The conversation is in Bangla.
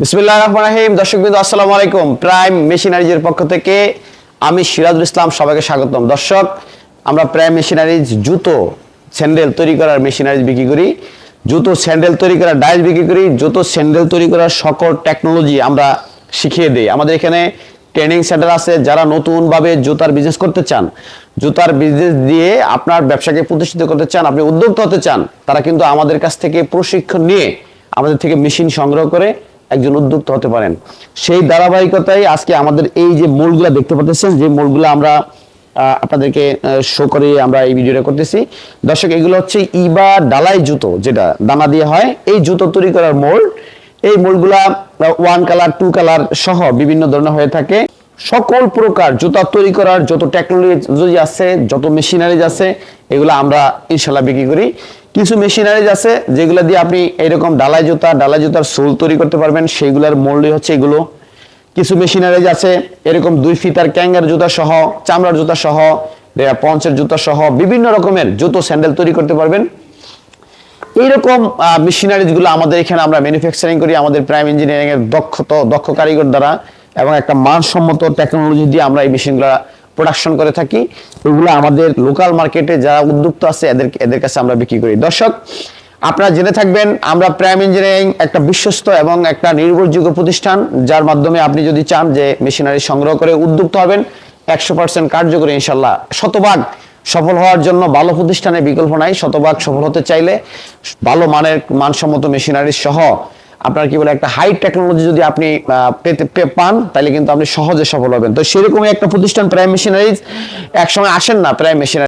বিসমিল্লাহ রহমান রাহিম। দর্শক বিন্দু আসসালামু আলাইকুম। প্রাইম মেশিনারিজের পক্ষ থেকে আমি সিরাজুল ইসলাম সবাইকে স্বাগতম। দর্শক, আমরা প্রাইম মেশিনারিজ জুতো, স্যান্ডেল তৈরি করার মেশিনারিজ বিক্রি করি। জুতো, স্যান্ডেল তৈরি করার ডাইস বিক্রি করি। জুতো, স্যান্ডেল তৈরি করার সকল টেকনোলজি আমরা শিখিয়ে দিই। আমাদের এখানে ট্রেনিং সেন্টার আছে। যারা নতুনভাবে জুতার বিজনেস করতে চান, জুতার বিজনেস দিয়ে আপনার ব্যবসাকে প্রতিষ্ঠিত করতে চান, আপনি উদ্যোক্তা হতে চান, তারা কিন্তু আমাদের কাছ থেকে প্রশিক্ষণ নিয়ে আমাদের থেকে মেশিন সংগ্রহ করে একজন উদ্যোক্তা হতে পারেন। সেই ধারাবাহিকতায় আজকে আমাদের এই যে মোলগুলা দেখতে পাচ্ছেন যে মোলগুলা আমরা আপনাদেরকে শো করে আমরা এই ভিডিওটা করতেছি। দর্শক, এগুলো হচ্ছে ইবা ডালাই জুতো, যেটা দানা দিয়ে হয়। এই জুতো তৈরি করার মোল্ড এই মোলগুলা ওয়ান কালার টু কালার সহ বিভিন্ন ধরনের হয়ে থাকে। সকল প্রকার জুতা তৈরি করার যত টেকনোলজি আছে, যত মেশিনারিজ আছে, এগুলো আমরা ইনশাল্লাহ বিক্রি করি। কিছু মেশিনারিজ আছে যেগুলো দিয়ে আপনি এরকম ডালাই জুতা, ডালাই জুতার সোল তৈরি করতে পারবেন। সেইগুলোর মোল্ডই হচ্ছে এগুলো। কিছু মেশিনারিজ আছে, এরকম দুই ফিতার ক্যাঙ্গার জুতা সহ, চামড়ার জুতা সহ পঞ্চের জুতা সহ, বিভিন্ন রকমের জুতো স্যান্ডেল তৈরি করতে পারবেন। এইরকম মেশিনারিজগুলো আমাদের এখানে আমরা ম্যানুফ্যাকচারিং করি। আমাদের প্রাইম ইঞ্জিনিয়ারিং এর দক্ষতা, দক্ষ কারিগর দ্বারা এবং একটা মানসম্মত টেকনোলজি দিয়ে আমরা এই মেশিনগুলো প্রোডাকশন করে থাকি এগুলো আমাদের লোকাল মার্কেটে যারা উদ্যোক্তা আছে, এদের এদের কাছে আমরা বিক্রি করি। দর্শক, আপনারা জেনে থাকবেন, আমরা প্রাইম ইঞ্জিনিয়ারিং একটা বিশ্বস্ত এবং একটা নির্ভরযোগ্য প্রতিষ্ঠান, যার মাধ্যমে আপনি যদি চান যে মেশিনারি সংগ্রহ করে উদ্যুক্ত হবেন, একশো পার্সেন্ট কার্যকরী ইনশাল্লাহ। শতভাগ সফল হওয়ার জন্য ভালো প্রতিষ্ঠানের বিকল্প নাই, শতভাগ সফল হতে চাইলে ভালো মানের, মানসম্মত মেশিনারি সহ আপনার কি বলে একটা হাই টেকনোলজি যদি আপনি পেতে পান, তাহলে কিন্তু আপনি সহজে সফল হবেন। তো সেরকমই একটা প্রতিষ্ঠান প্রাইম মেশিনারিজ একসময় আসেন না প্রাইম মেশিনারি